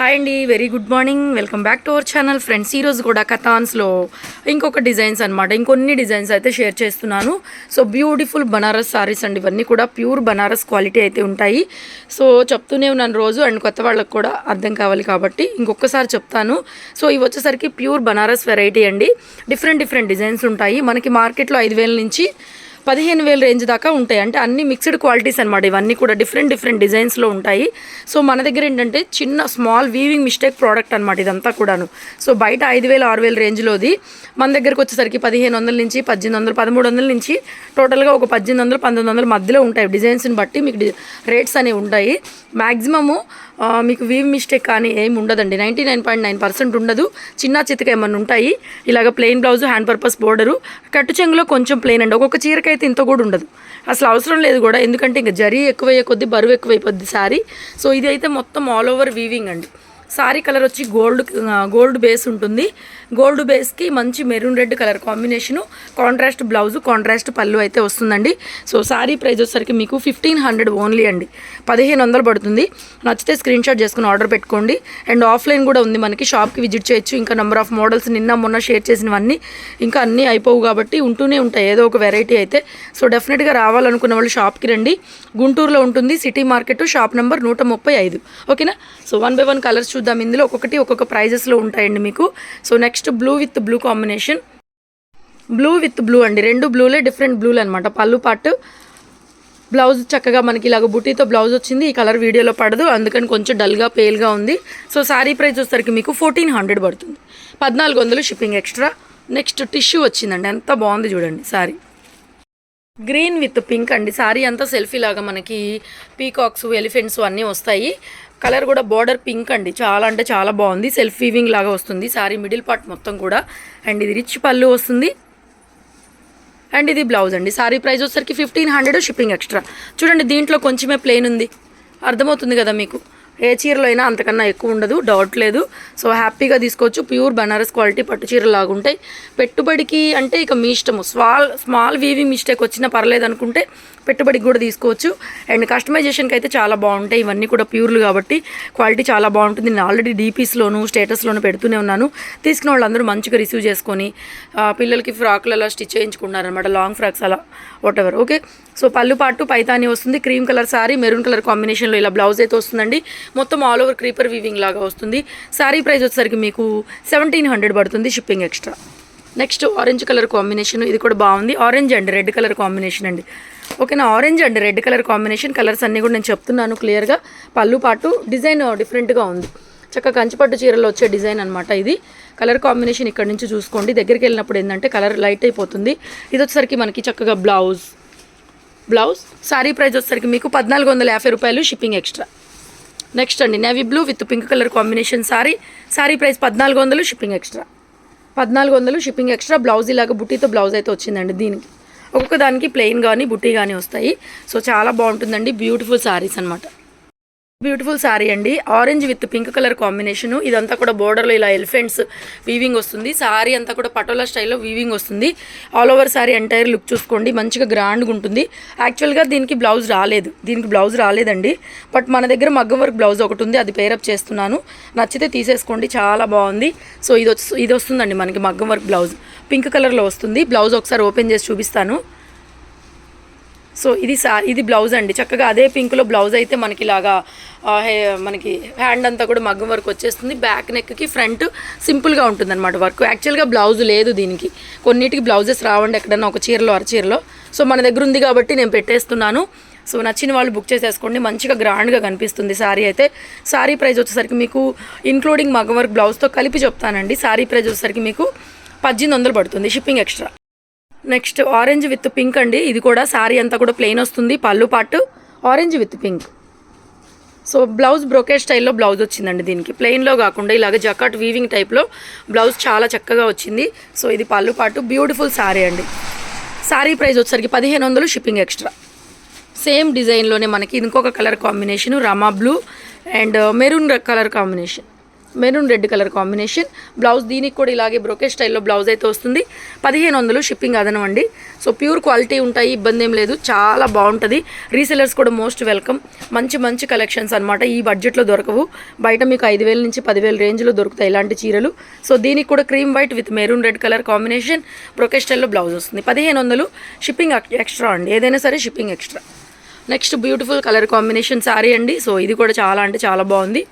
Hi అండి very good morning welcome back to our channel friends ఈరోజు కూడా కథాన్స్లో ఇంకొక డిజైన్స్ అనమాట ఇంకొన్ని డిజైన్స్ అయితే షేర్ చేస్తున్నాను. సో బ్యూటిఫుల్ బనారస్ సారీస్ అండి. ఇవన్నీ కూడా ప్యూర్ బనారస్ క్వాలిటీ అయితే ఉంటాయి. సో చెప్తూనే ఉన్నాను రోజు అండ్ కొత్త వాళ్ళకు కూడా అర్థం కావాలి కాబట్టి ఇంకొకసారి చెప్తాను. సో ఇవి వచ్చేసరికి ప్యూర్ బనారస్ వెరైటీ అండి. డిఫరెంట్ డిఫరెంట్ డిజైన్స్ ఉంటాయి. మనకి మార్కెట్లో ఐదు వేల నుంచి పదిహేను వేల రేంజ్ దాకా ఉంటాయి. అంటే అన్ని మిక్స్డ్ క్వాలిటీస్ అనమాట ఇవన్నీ కూడా డిఫరెంట్ డిఫరెంట్ డిజైన్స్లో ఉంటాయి. సో మన దగ్గర ఏంటంటే చిన్న స్మాల్ వీవింగ్ మిస్టేక్ ప్రోడక్ట్ అనమాట ఇదంతా కూడాను. సో బయట ఐదు వేల ఆరు వేల రేంజ్లోది మన దగ్గరకు వచ్చేసరికి పదిహేను వందల నుంచి పద్దెనిమిది వందలు పదమూడు వందల నుంచి టోటల్గా ఒక పద్దెనిమిది వందలు పంతొమ్మిది వందల మధ్యలో ఉంటాయి. డిజైన్స్ని బట్టి మీకు రేట్స్ అనేవి ఉంటాయి. మ్యాక్సిమము మీకు వీవ్ మిస్టేక్ కానీ ఏమి ఉండదండి. Ninety nine point nine percent ఉండదు. చిన్న చితక ఏమన్నా ఉంటాయి. ఇలాగ plain blouse hand purpose border కట్టు చెంగులో కొంచెం ప్లెయిన్ అండి. ఒక్కొక్క చీరకైతే ఇంత కూడా ఉండదు. అసలు అవసరం లేదు కూడా. ఎందుకంటే ఇంకా జరీ ఎక్కువయ్యే కొద్దీ బరువు ఎక్కువైపోద్ది సారీ. సో ఇది అయితే మొత్తం ఆల్ ఓవర్ వీవింగ్ అండి. సారీ కలర్ వచ్చి గోల్డ్ గోల్డ్ బేస్ ఉంటుంది. గోల్డ్ బేస్కి మంచి maroon red colour combination contrast blouse contrast పళ్ళు అయితే వస్తుందండి. సో సారీ ప్రైస్ వచ్చేసరికి మీకు ఫిఫ్టీన్ హండ్రెడ్ ఓన్లీ అండి. పదిహేను వందలు పడుతుంది. నచ్చితే స్క్రీన్ షాట్ చేసుకుని ఆర్డర్ పెట్టుకోండి. అండ్ ఆఫ్లైన్ కూడా ఉంది మనకి. షాప్కి విజిట్ చేయొచ్చు. ఇంకా నెంబర్ ఆఫ్ మోడల్స్ నిన్న మొన్న షేర్ చేసినవన్నీ ఇంకా అన్నీ అయిపోవు కాబట్టి ఉంటూనే ఉంటాయి. ఏదో ఒక వెరైటీ అయితే. సో డెఫినెట్గా రావాలనుకున్న వాళ్ళు షాప్కి రండి. గుంటూరులో ఉంటుంది సిటీ మార్కెట్ షాప్ నెంబర్ నూట ముప్పై ఐదు. ఓకేనా? So one by one colours చూద్దాం. ఇందులో ఒక్కొక్కటి ఒక్కొక్క ప్రైజెస్లో ఉంటాయండి మీకు. So next blue with blue combination blue with blue అండి. రెండు బ్లూలే డిఫరెంట్ బ్లూలు అనమాట పళ్ళు పాటు బ్లౌజ్ చక్కగా మనకి ఇలాగ బుట్టీతో బ్లౌజ్ వచ్చింది. ఈ కలర్ వీడియోలో పడదు. అందుకని కొంచెం డల్గా పేల్గా ఉంది. సో శారీ ప్రైస్ వచ్చేసరికి మీకు ఫోర్టీన్ హండ్రెడ్ పడుతుంది. పద్నాలుగు వందలు షిప్పింగ్ ఎక్స్ట్రా నెక్స్ట్ టిష్యూ వచ్చిందండి. ఎంత బాగుంది చూడండి సారీ గ్రీన్ విత్ పింక్ అండి. శారీ అంతా సెల్ఫీ లాగా మనకి పీకాక్స్ ఎలిఫెంట్స్ అన్నీ వస్తాయి. కలర్ కూడా బార్డర్ పింక్ అండి. చాలా అంటే చాలా బాగుంది. సెల్ఫ్ వీవింగ్ లాగా వస్తుంది. సారీ మిడిల్ పార్ట్ మొత్తం కూడా. అండ్ ఇది రిచ్ పళ్ళు వస్తుంది. అండ్ ఇది బ్లౌజ్ అండి. సారీ ప్రైస్ వచ్చేసరికి ఫిఫ్టీన్ హండ్రెడ్ షిప్పింగ్ ఎక్స్ట్రా చూడండి దీంట్లో కొంచెమే ప్లెయిన్ ఉంది. అర్థమవుతుంది కదా మీకు? ఏ చీరలో అయినా అంతకన్నా ఎక్కువ ఉండదు డౌట్ లేదు. సో హ్యాపీగా తీసుకోవచ్చు. ప్యూర్ బనారస్ క్వాలిటీ పట్టు చీరలు ఉంటాయి పెట్టుబడికి అంటే ఇక మీ ఇష్టము. స్మాల్ స్మాల్ వీవింగ్ మిస్టేక్ వచ్చినా పర్లేదు అనుకుంటే పెట్టుబడికి కూడా తీసుకోవచ్చు. అండ్ కస్టమైజేషన్కి అయితే చాలా బాగుంటాయి. ఇవన్నీ కూడా ప్యూర్లు కాబట్టి క్వాలిటీ చాలా బాగుంటుంది. నేను ఆల్రెడీ డీపీస్లోను స్టేటస్లోను పెడుతూనే ఉన్నాను. తీసుకున్న వాళ్ళందరూ మంచిగా రిసీవ్ చేసుకొని పిల్లలకి ఫ్రాక్లు అలా స్టిచ్ చేయించుకున్నారనమాట లాంగ్ ఫ్రాక్స్ అలా వాటెవర్ ఓకే సో పళ్ళు పాటు పైతాని వస్తుంది. Cream colour sari maroon colour కాంబినేషన్లో ఇలా బ్లౌజ్ అయితే వస్తుందండి. మొత్తం ఆల్ ఓవర్ క్రీపర్ వీవింగ్ లాగా వస్తుంది. శారీ ప్రైస్ వచ్చేసరికి మీకు సెవెంటీన్ హండ్రెడ్ పడుతుంది shipping extra next orange colour combination ఇది కూడా బాగుంది. Orange and red colour combination అండి. ఓకేనా? Orange and red colour combination colours అన్నీ కూడా నేను చెప్తున్నాను క్లియర్గా పళ్ళు పాటు డిజైన్ డిఫరెంట్గా ఉంది. చక్కగా కంచిపట్టు చీరలో వచ్చే డిజైన్ అనమాట ఇది. కలర్ కాంబినేషన్ ఇక్కడ నుంచి చూసుకోండి. దగ్గరికి వెళ్ళినప్పుడు ఏంటంటే కలర్ లైట్ అయిపోతుంది. ఇది వచ్చేసరికి మనకి చక్కగా బ్లౌజ్ బ్లౌజ్ శారీ ప్రైస్ వచ్చేసరికి మీకు పద్నాలుగు వందల యాభై రూపాయలు షిప్పింగ్ ఎక్స్ట్రా నెక్స్ట్ అండి navy blue with pink colour combination sari. Sari price పద్నాలుగు వందలు షిప్పింగ్ ఎక్స్ట్రా. పద్నాలుగు వందలు షిప్పింగ్ ఎక్స్ట్రా బ్లౌజ్ ఇలాగ బుట్టీతో బ్లౌజ్ అయితే వచ్చిందండి దీనికి. ఒక్కొక్క దానికి ప్లెయిన్ కానీ బుట్టి కానీ వస్తాయి. సో చాలా బాగుంటుందండి బ్యూటిఫుల్ సారీస్ అనమాట బ్యూటిఫుల్ సారీ అండి. Orange with pink colour combination. ఇదంతా కూడా బోర్డర్లో ఇలా ఎలిఫెంట్స్ వీవింగ్ వస్తుంది. సారీ అంతా కూడా పటోలా స్టైల్లో వీవింగ్ వస్తుంది. All over sari entire look చూసుకోండి. మంచిగా గ్రాండ్గా ఉంటుంది. యాక్చువల్గా దీనికి బ్లౌజ్ రాలేదు. దీనికి బ్లౌజ్ రాలేదండి. బట్ మన దగ్గర మగ్గం వర్క్ బ్లౌజ్ ఒకటి ఉంది. అది పేరప్ చేస్తున్నాను. నచ్చితే తీసేసుకోండి. చాలా బాగుంది. సో ఇది ఇది వస్తుందండి మనకి మగ్గం వర్క్ బ్లౌజ్ పింక్ కలర్లో వస్తుంది. బ్లౌజ్ ఒకసారి ఓపెన్ చేసి చూపిస్తాను. సో ఇది సా ఇది బ్లౌజ్ అండి. చక్కగా అదే పింక్లో బ్లౌజ్ అయితే మనకి ఇలాగా హే- మనకి హ్యాండ్ అంతా కూడా మగ్గం వర్క్ వచ్చేస్తుంది. బ్యాక్ నెక్కి ఫ్రంట్ సింపుల్గా ఉంటుంది అనమాట వర్క్ యాక్చువల్గా బ్లౌజ్ లేదు దీనికి. కొన్నిటికి బ్లౌజెస్ రావండి ఎక్కడన్నా ఒక చీరలో అరచీరలో సో మన దగ్గర ఉంది కాబట్టి నేను పెట్టేస్తున్నాను. సో నచ్చిన వాళ్ళు బుక్ చేసేసుకోండి. మంచిగా గ్రాండ్గా కనిపిస్తుంది శారీ అయితే. శారీ ప్రైస్ వచ్చేసరికి మీకు ఇంక్లూడింగ్ మగ్గం వర్క్ బ్లౌజ్తో కలిపి చెప్తానండి. శారీ ప్రైస్ వచ్చేసరికి మీకు పద్దెనిమిది వందలు పడుతుంది shipping extra next orange with pink అండి. ఇది కూడా శారీ అంతా కూడా ప్లెయిన్ వస్తుంది. పళ్ళు పాటు orange with pink. So blouse brocade స్టైల్లో బ్లౌజ్ వచ్చిందండి దీనికి. ప్లెయిన్లో కాకుండా ఇలాగ జకాట్ వీవింగ్ టైప్లో బ్లౌజ్ చాలా చక్కగా వచ్చింది. సో ఇది పళ్ళు పాటు బ్యూటిఫుల్ శారీ అండి. శారీ ప్రైస్ వచ్చేసరికి పదిహేను వందలు షిప్పింగ్ ఎక్స్ట్రా సేమ్ డిజైన్లోనే మనకి ఇంకొక colour combination Rama blue and maroon colour combination maroon red colour combination. Blouse దీనికి కూడా ఇలాగే బ్రోకే స్టైల్లో బ్లౌజ్ అయితే వస్తుంది. పదిహేను వందలు షిప్పింగ్ అదనం అండి. సో ప్యూర్ క్వాలిటీ ఉంటాయి ఇబ్బంది ఏం లేదు. చాలా బాగుంటుంది. రీసెలర్స్ కూడా మోస్ట్ వెల్కమ్. మంచి మంచి కలెక్షన్స్ అనమాట ఈ బడ్జెట్లో దొరకవు. బయట మీకు ఐదు వేల నుంచి పదివేల రేంజ్లో దొరుకుతాయి ఇలాంటి చీరలు. సో దీనికి కూడా cream white with maroon red colour combination brocade స్టైల్లో బ్లౌజ్ వస్తుంది. పదిహేను వందలు షిప్పింగ్ ఎక్స్ట్రా అండి. ఏదైనా సరే shipping extra. Next beautiful colour combination sari అండి. సో ఇది కూడా చాలా అంటే చాలా బాగుంది.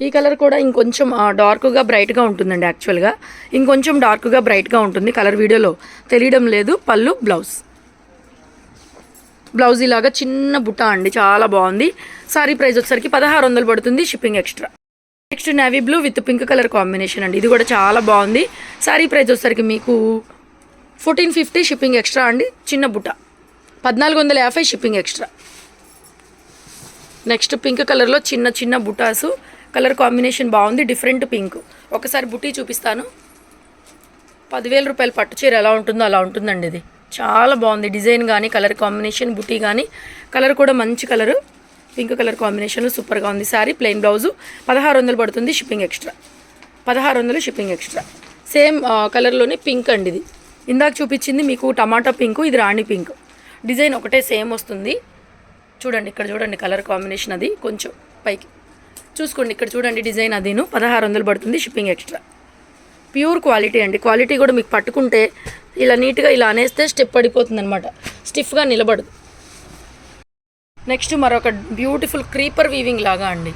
ఈ కలర్ కూడా ఇంకొంచెం డార్క్గా బ్రైట్గా ఉంటుందండి యాక్చువల్గా. ఇంకొంచెం డార్క్గా బ్రైట్గా ఉంటుంది కలర్ వీడియోలో. తెలియడం లేదు. పళ్ళు బ్లౌజ్. బ్లౌజ్ ఇలాగా చిన్న బుట్ట అండి. చాలా బాగుంది. సారీ ప్రైస్ వచ్చేసరికి పదహారు వందలు పడుతుంది shipping extra. Next navy blue with pink colour combination అండి. ఇది కూడా చాలా బాగుంది. సారీ ప్రైస్ వచ్చేసరికి మీకు ఫోర్టీన్ ఫిఫ్టీ షిప్పింగ్ ఎక్స్ట్రా అండి. చిన్న బుట్ట పద్నాలుగు వందల యాభై షిప్పింగ్ ఎక్స్ట్రా. నెక్స్ట్ పింక్ కలర్లో చిన్న చిన్న బుటాసు. కలర్ కాంబినేషన్ బాగుంది డిఫరెంట్ పింక్. ఒకసారి బుటీ చూపిస్తాను. పదివేల రూపాయల పట్టు చీర ఎలా ఉంటుందో అలా ఉంటుందండి ఇది. చాలా బాగుంది డిజైన్ కానీ కలర్ కాంబినేషన్ బుటీ కానీ కలర్ కూడా మంచి కలరు. పింక్ కలర్ కాంబినేషన్ సూపర్గా ఉంది. Sari plain blouse. పదహారు వందలు పడుతుంది షిప్పింగ్ ఎక్స్ట్రా. పదహారు వందలు షిప్పింగ్ ఎక్స్ట్రా. సేమ్ కలర్లోనే పింక్ అండి ఇది. ఇందాక చూపించింది మీకు టమాటా పింక్ ఇది రాణి పింక్. డిజైన్ ఒకటే సేమ్ వస్తుంది. చూడండి ఇక్కడ చూడండి కలర్ కాంబినేషన్ అది కొంచెం పైకి. చూసుకోండి. ఇక్కడ చూడండి డిజైన్ అదేను. పదహారు వందలు పడుతుంది షిప్పింగ్ ఎక్స్ట్రా. ప్యూర్ క్వాలిటీ అండి. క్వాలిటీ కూడా మీకు పట్టుకుంటే ఇలా నీట్గా ఇలా అనేస్తే స్టెప్ పడిపోతుంది అనమాట స్టిఫ్గా నిలబడదు. నెక్స్ట్ మరొక బ్యూటిఫుల్ క్రీపర్ వీవింగ్ లాగా అండి.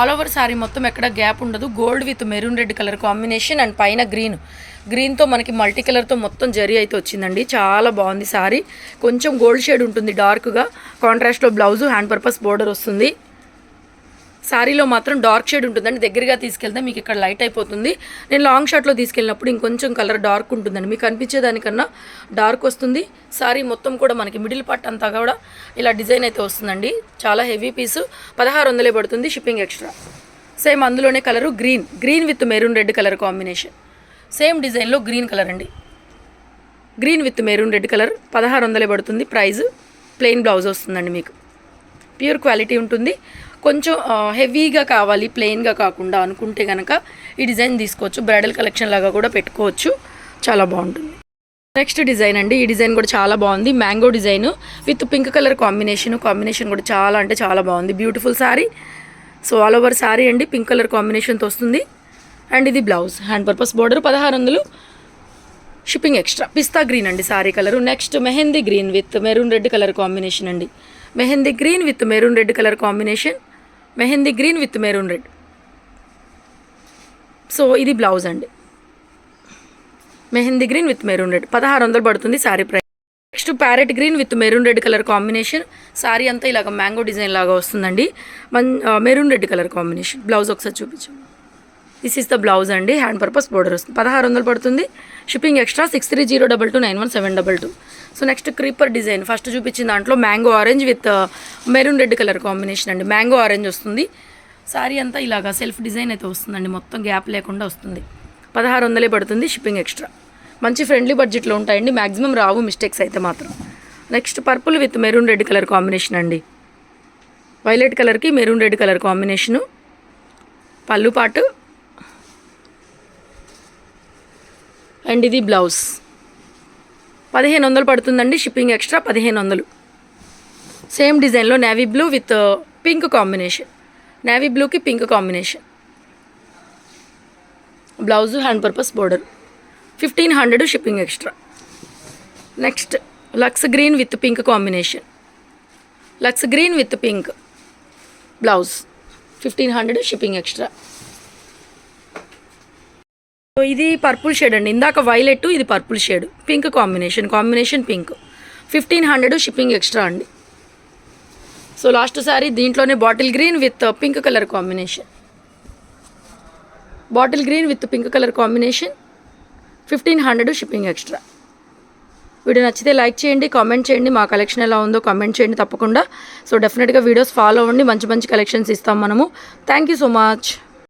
ఆల్ ఓవర్ శారీ మొత్తం ఎక్కడ గ్యాప్ ఉండదు. Gold with maroon red colour combination and పైన గ్రీన్. గ్రీన్తో మనకి మల్టీ కలర్తో మొత్తం జరీ అయితే వచ్చిందండి. చాలా బాగుంది శారీ కొంచెం గోల్డ్ షేడ్ ఉంటుంది డార్క్గా. కాంట్రాస్ట్లో బ్లౌజు హ్యాండ్ పర్పస్ బోర్డర్ వస్తుంది. శారీలో మాత్రం డార్క్ షేడ్ ఉంటుందండి. దగ్గరగా తీసుకెళ్తే మీకు ఇక్కడ లైట్ అయిపోతుంది. నేను లాంగ్ షార్ట్లో తీసుకెళ్ళినప్పుడు ఇంకొంచెం కలర్ డార్క్ ఉంటుందండి. మీకు అనిపించేదానికన్నా డార్క్ వస్తుంది. శారీ మొత్తం కూడా మనకి మిడిల్ పార్ట్ అంతా కూడా ఇలా డిజైన్ అయితే వస్తుందండి. చాలా హెవీ పీసు. పదహారు వందలే పడుతుంది షిప్పింగ్ ఎక్స్ట్రా. సేమ్ అందులోనే colour green. Green with maroon red colour combination. Same డిజైన్లో గ్రీన్ కలర్ అండి. Green with maroon red colour. పదహారు వందలే పడుతుంది ప్రైజ్ ప్లెయిన్ బ్లౌజ్ వస్తుందండి మీకు. ప్యూర్ క్వాలిటీ ఉంటుంది. కొంచెం హెవీగా కావాలి ప్లెయిన్గా కాకుండా అనుకుంటే కనుక ఈ డిజైన్ తీసుకోవచ్చు. బ్రైడల్ కలెక్షన్ లాగా కూడా పెట్టుకోవచ్చు. చాలా బాగుంటుంది. నెక్స్ట్ డిజైన్ అండి. ఈ డిజైన్ కూడా చాలా బాగుంది. Mango design with pink colour combination. Combination కూడా చాలా అంటే చాలా బాగుంది. Beautiful sari. So all over sari అండి. పింక్ కలర్ కాంబినేషన్తో వస్తుంది. అండ్ ఇది బ్లౌజ్. హ్యాండ్ పర్పస్ బోర్డర్ పదహారు వందలు. Shipping extra. పిస్తా గ్రీన్ అండి sari colour. Next mehndi green with maroon red colour combination అండి. Mehndi green with maroon red colour combination. Mehndi green with maroon red. So ఇది blouse అండి. Mehndi green with maroon red. పదహారు వందలు పడుతుంది sari price. Next parrot green with maroon red colour combination. Sari అంతా ఇలాగ mango design లాగా వస్తుందండి. Mann maroon red colour combination. Blouse ఒకసారి చూపించాము దిస్ ఇస్ ద బ్లౌజ్ అండి. హ్యాండ్ పర్పస్ బోర్డర్ వస్తుంది. పదహారు వందలు పడుతుంది. Shipping extra six three zero double two nine one seven double two so next creeper design first చూపించిన దాంట్లో mango orange with maroon red colour combination అండి. Mango orange వస్తుంది. సారీ అంతా ఇలాగా సెల్ఫ్ డిజైన్ అయితే వస్తుందండి. మొత్తం గ్యాప్ లేకుండా వస్తుంది. పదహారు వందలే పడుతుంది షిప్పింగ్ ఎక్స్ట్రా మంచి ఫ్రెండ్లీ బడ్జెట్లో ఉంటాయండి. మ్యాక్సిమం రావు మిస్టేక్స్ అయితే మాత్రం. Next purple with maroon red colour combination అండి. వైలెట్ కలర్కి మెరూన్ రెడ్ కలర్ కాంబినేషను పళ్ళు పాటు అండ్ ఇది బ్లౌజ్. పదిహేను వందలు పడుతుందండి షిప్పింగ్ ఎక్స్ట్రా పదిహేను వందలు సేమ్ డిజైన్లో navy blue with pink combination. Navy బ్లూకి pink combination. Blouse hand purpose border. Fifteen hundred shipping extra. Next lux green with pink combination. Lux green with pink blouse. Fifteen hundred shipping extra. So ఇది purple shade అండి. ఇందాక violet ఇది purple shade pink combination combination pink fifteen hundred shipping extra అండి. So last sari దీంట్లోనే bottle green with pink colour combination bottle green with pink colour combination fifteen hundred shipping extra video నచ్చితే like చేయండి comment చేయండి మా collection ఎలా ఉందో comment చేయండి తప్పకుండా. సో డెఫినెట్గా వీడియోస్ ఫాలో అవ్వండి. మంచి మంచి కలెక్షన్స్ ఇస్తాం మనము. Thank you so much